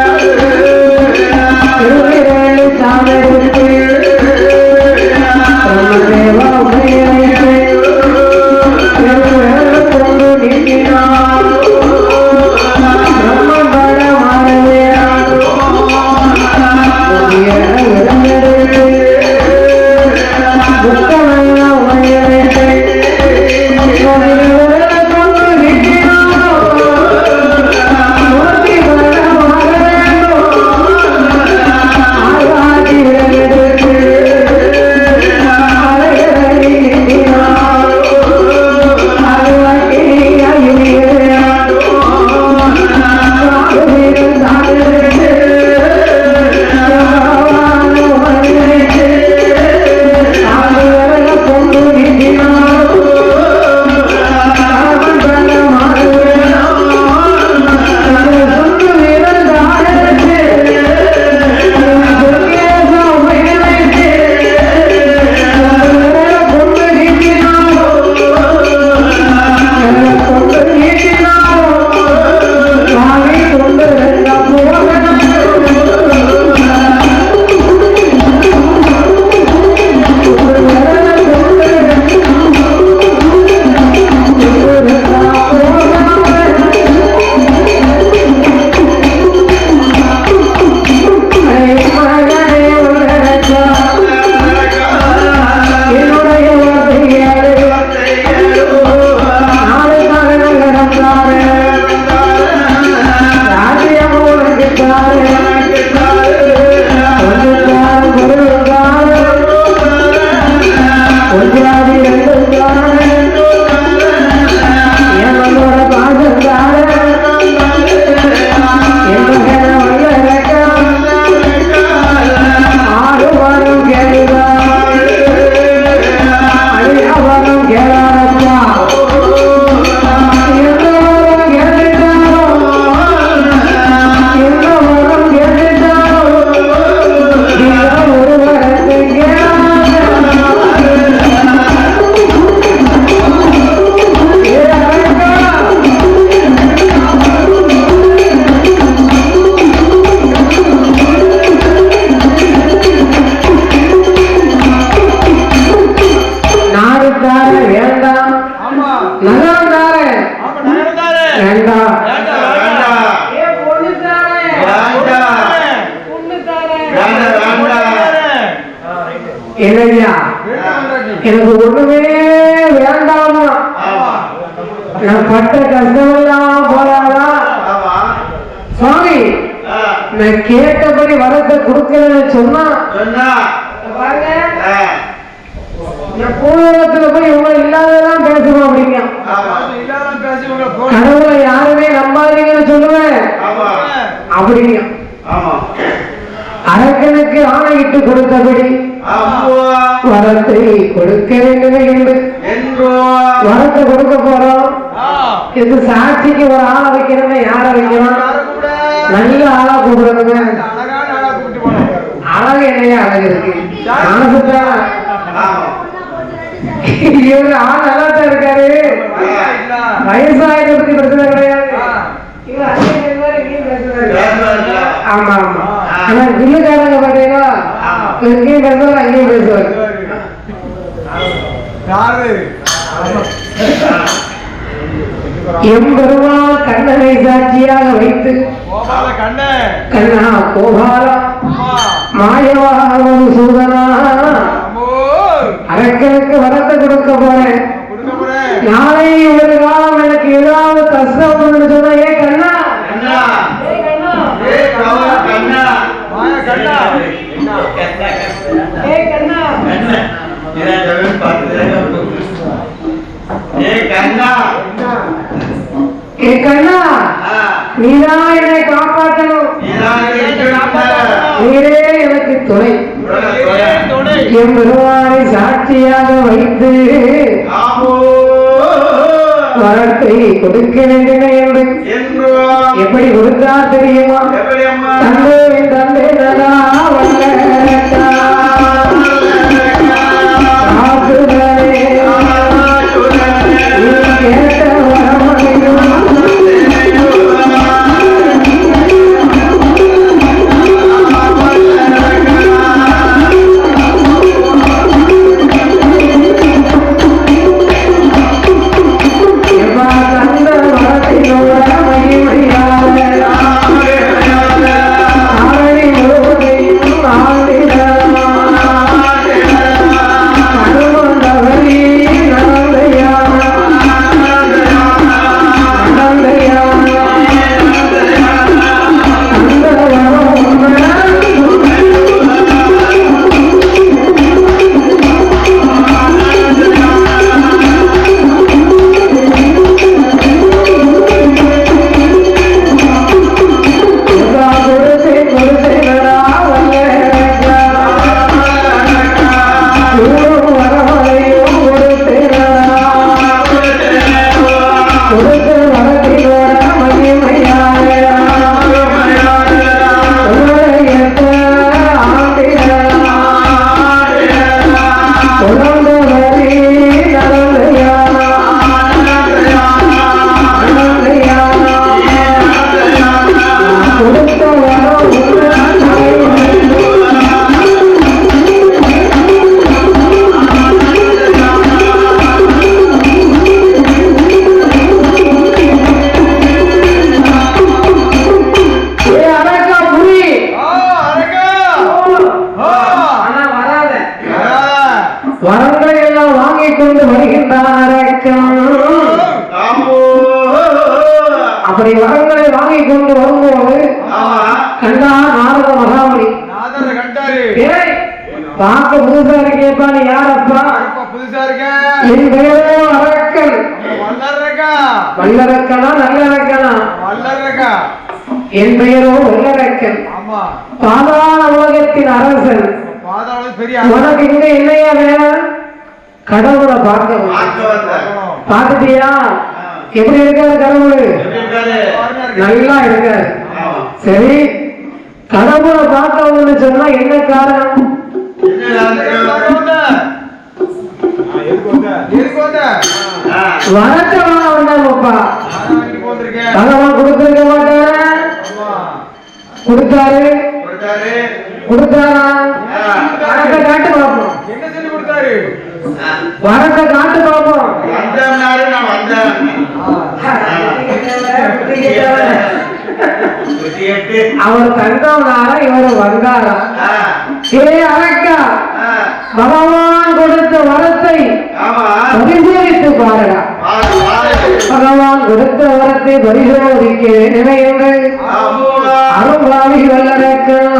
Yeah. என்னய்யா எனக்கு ஒண்ணுமே வேண்டாமா? நான் பட்ட கஷ்டமெல்லாம் போறாதா சுவாமி நான் கேட்டபடி வரத்தை கொடுக்கலன்னு சொன்னா? பாருங்க. பூலோகத்துல போய் இவங்க இல்லாததெல்லாம் பேசுவோம் அப்படிங்க? கடவுளை யாருமே நம்பாதீங்கன்னு சொல்லுவேன் அப்படிங்க. அரக்கனுக்கு ஆணையிட்டு கொடுத்தபடி வரத்தை கொடுக்க வேண்டும் என்று. வரத்தை கொடுக்க போறோம். இது சாட்சிக்கு ஒரு ஆளை வைக்கிறவங்க யாரை வைக்கலாம் நல்ல ஆளா போனோம் அழகு என்னைய அழகு இருக்கு. மனசுதான் இவரு ஆள் நல்லா தான் இருக்காரு வயசாயிரத்தை பத்தி பிரச்சனை கிடையாது. ஆமா ஆமா. ஆனா வில்லுக்காரங்க பாத்தீங்களா இங்கேயும் பேசுவார் அங்கேயும் பேசுவார் எம்பெருமாள் கண்ணனை சாட்சியாக வைத்து கோபால கண்ணே கண்ணா கோபாலா மாயவாகவும் சூதனா அரக்கனுக்கு வரத்தை கொடுக்க போறேன் நாளை ஒரு காலம் எனக்கு ஏதாவது கஷ்டம் சொன்னா ஏ கண்ணா கண்ணா நீதான் என்னை காப்பாற்றணும். நீரே எனக்கு துணை. என் பெருமானை சாட்சியாக வைத்து வரத்தை கொடுக்க வேண்டும் என்று எப்படி கொடுத்தா தெரியுமா? தந்தை தந்தை நலா வல்லரக்கா. நீ வருகின்றாரக்கம் அப்படி வரங்களை வாங்கி கொண்டு வரும்போது கண்டா நாரத மகாமணி. பார்க்க புதுசா இருக்கேப்பா நீ யாரப்பா? புதுசா இருக்க என் பேரோ அரக்கன் வல்லரக்கனா நல்லரக்கனா? வல்லரக்கா என் பெயரோ வல்லரக்கன். பாதாள உலகத்தின் அரசன். உனக்கு இங்க என்னையா வேலை? கடவுளை பார்க்க பார்த்துட்டியா? எப்படி இருக்காரு கடவுள்? நல்லா இருக்காரு. சரி கடவுளை பார்க்கணும்னு சொன்னா என்ன காரணம். வரட்டவனா வந்தாங்கப்பா பகவான் கொடுத்திருக்க மாட்டேன் கொடுத்தாரு. கொடுத்தாரு. காட்டு பார்ப்போம். என்ன சொல்லி கொடுத்தாரு? ஆ. வரத்தை காட்டு பார்ப்போம் வந்தவனாரு நான் வந்தேன். அவர் தந்தவனாரா இவர் வந்தாரா. ஏ அரக்கா. பகவான் கொடுத்த வரத்தை. பரிசோதித்து பாருடா பாரு, பாரு. பகவான் கொடுத்த வரத்தை பரிசோதிக்க நினையுங்கள் ஆமோடா. அருள்பாவி வல்லரக்கம்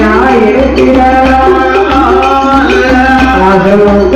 न्याय तेरा आसमत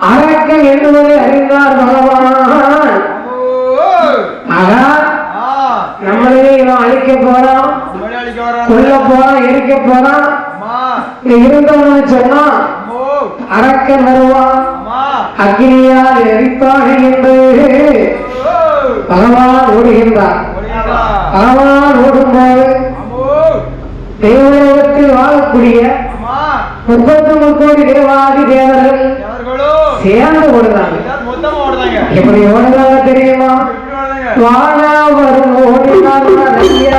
அரக்கன் என்பதை அறிந்தார் பகவான். ஆகா நம்மளையே இவன் அழிக்க போறான். கொல்ல போறான். எரிக்க போறான் இருந்தவன்னு சொன்னா அம்மோ. அரக்கன் வருவான். அக்னியால் எரிப்பாக என்று. பகவான் ஓடுகின்றார். பகவான் ஓடும்போது அம்மோ. தேவலோகத்தில் வாழக்கூடிய முப்பத்தி முக்கோடி தேவாதி தேவர்கள் சேர்ந்து ஓடுறாங்க. எப்படி ஓடுறாங்க தெரியுமா? வாழ வரும் ஓடினா ஓடினா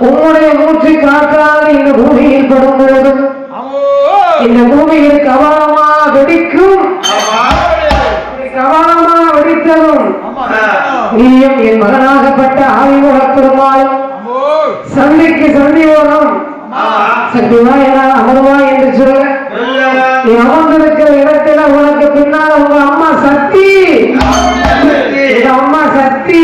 உம்முடைய மூச்சு காற்றால் இந்த பூமியில் படும் இந்த பூமியில் கவனமா வெடிக்கும். கவனமா வெடித்ததும் நீயும் என் மகனாகப்பட்ட ஆவிமுக பெருமாள். சந்திக்கு சந்தி ஓரம். சக்திவாயனா அமர்வா என்று சொல்ல நீ அமர்ந்திருக்கிற இடத்துல உனக்கு பின்னால் உங்க அம்மா சக்தி. அம்மா! சக்தி.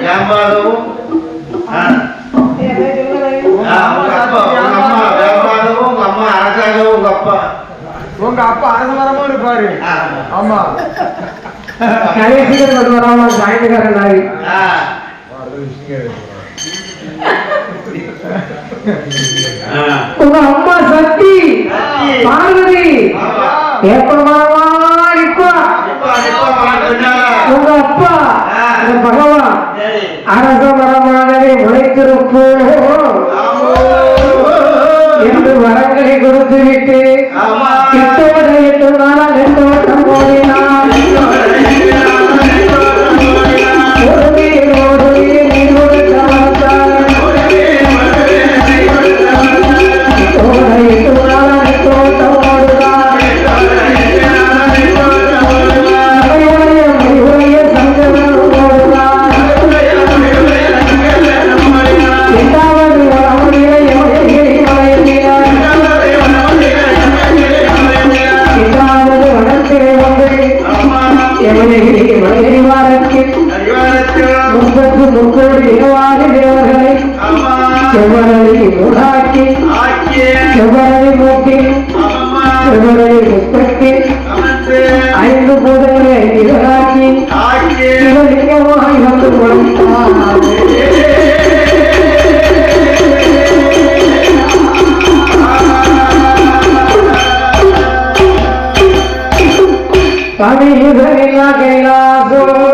వ్యాపారము உங்க அப்பா அம்மா சக்தி பார்வதி எப்ப உங்க அப்பா அந்த பகவான். அரச மரமானதை முளைத்திருப்போ என்று வரங்களை கொடுத்து விட்டு I Azul.